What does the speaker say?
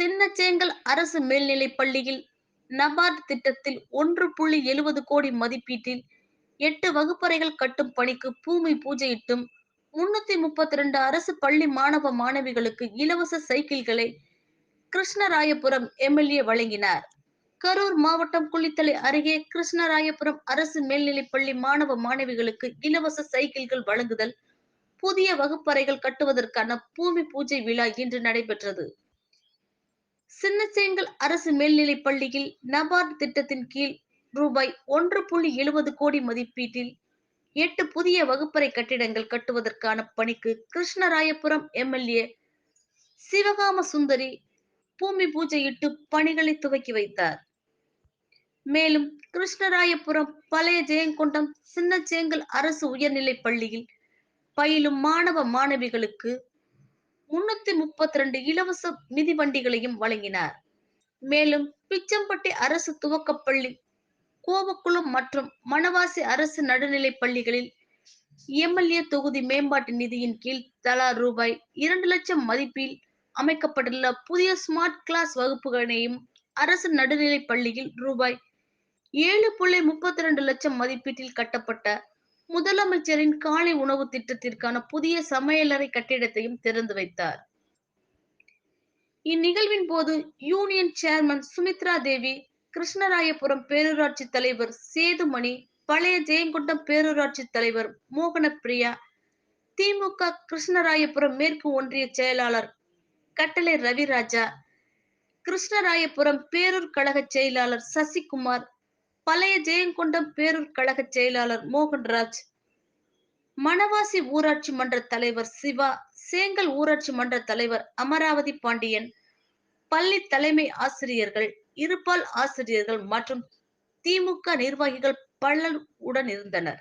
சின்னச்சேங்கல் அரசு மேல்நிலைப் பள்ளியில் நபார்டு திட்டத்தில் ஒன்று புள்ளி எழுபது கோடி மதிப்பீட்டில் எட்டு வகுப்பறைகள் கட்டும் பணிக்கு பூமி பூஜையிட்டும் முன்னூத்தி முப்பத்தி ரெண்டு அரசு பள்ளி மாணவ மாணவிகளுக்கு இலவச சைக்கிள்களை கிருஷ்ணராயபுரம் எம்எல்ஏ வழங்கினார். கரூர் மாவட்டம் குளித்தலை அருகே கிருஷ்ணராயபுரம் அரசு மேல்நிலைப் பள்ளி மாணவ மாணவிகளுக்கு இலவச சைக்கிள்கள் வழங்குதல் புதிய வகுப்பறைகள் கட்டுவதற்கான பூமி பூஜை விழா இன்று நடைபெற்றது. சின்னச்சேங்கல் அரசு மேல்நிலைப் பள்ளியில் நபார்டு திட்டத்தின் கீழ் ரூபாய் ஒன்று புள்ளி எழுபது கோடி மதிப்பீட்டில் எட்டு புதிய வகுப்பறை கட்டிடங்கள் கட்டுவதற்கான பணிக்கு கிருஷ்ணராயபுரம் எம்எல்ஏ சிவகாம சுந்தரி பூமி பூஜையிட்டு பணிகளை துவக்கி வைத்தார். மேலும் கிருஷ்ணராயபுரம் பழைய ஜெயங்கொண்டம் சின்னச்சேங்கல் அரசு உயர்நிலைப் பள்ளியில் பயிலும் மாணவ மாணவிகளுக்கு முன்னூத்தி முப்பத்தி ரெண்டு இலவச மிதிவண்டிகளையும் வழங்கினார். மேலும் பிச்சம்பட்டி அரசு துவக்கப்பள்ளி கோவக்குளம் மற்றும் மணவாசி அரசு நடுநிலை பள்ளிகளில் எம்எல்ஏ தொகுதி மேம்பாட்டு நிதியின் கீழ் தலா ரூபாய் இரண்டு லட்சம் மதிப்பில் அமைக்கப்பட்டுள்ள புதிய ஸ்மார்ட் கிளாஸ் வகுப்புகளையும் அரசு நடுநிலை பள்ளியில் ரூபாய் ஏழு புள்ளி முப்பத்தி ரெண்டு லட்சம் மதிப்பீட்டில் கட்டப்பட்ட முதலமைச்சரின் காலை உணவு திட்டத்திற்கான புதிய சமையலறை கட்டிடத்தையும் திறந்து வைத்தார். இந்நிகழ்வின் போது யூனியன் சேர்மன் சுமித்ரா தேவி கிருஷ்ணராயபுரம் பேரூராட்சி தலைவர் சேதுமணி பழைய ஜெயங்கொண்டம் பேரூராட்சி தலைவர் மோகனப்பிரியா திமுக கிருஷ்ணராயபுரம் மேற்கு ஒன்றிய செயலாளர் கட்டளை ரவிராஜா கிருஷ்ணராயபுரம் பேரூர் கழக செயலாளர் சசிகுமார் பழைய ஜெயங்கொண்டம் பேரூர் கழக செயலாளர் மோகன்ராஜ் மணவாசி ஊராட்சி மன்ற தலைவர் சிவா சேங்கல் ஊராட்சி மன்ற தலைவர் அமராவதி பாண்டியன் பள்ளி தலைமை ஆசிரியர்கள் இருபால் ஆசிரியர்கள் மற்றும் திமுக நிர்வாகிகள் பலர் உடன் இருந்தனர்.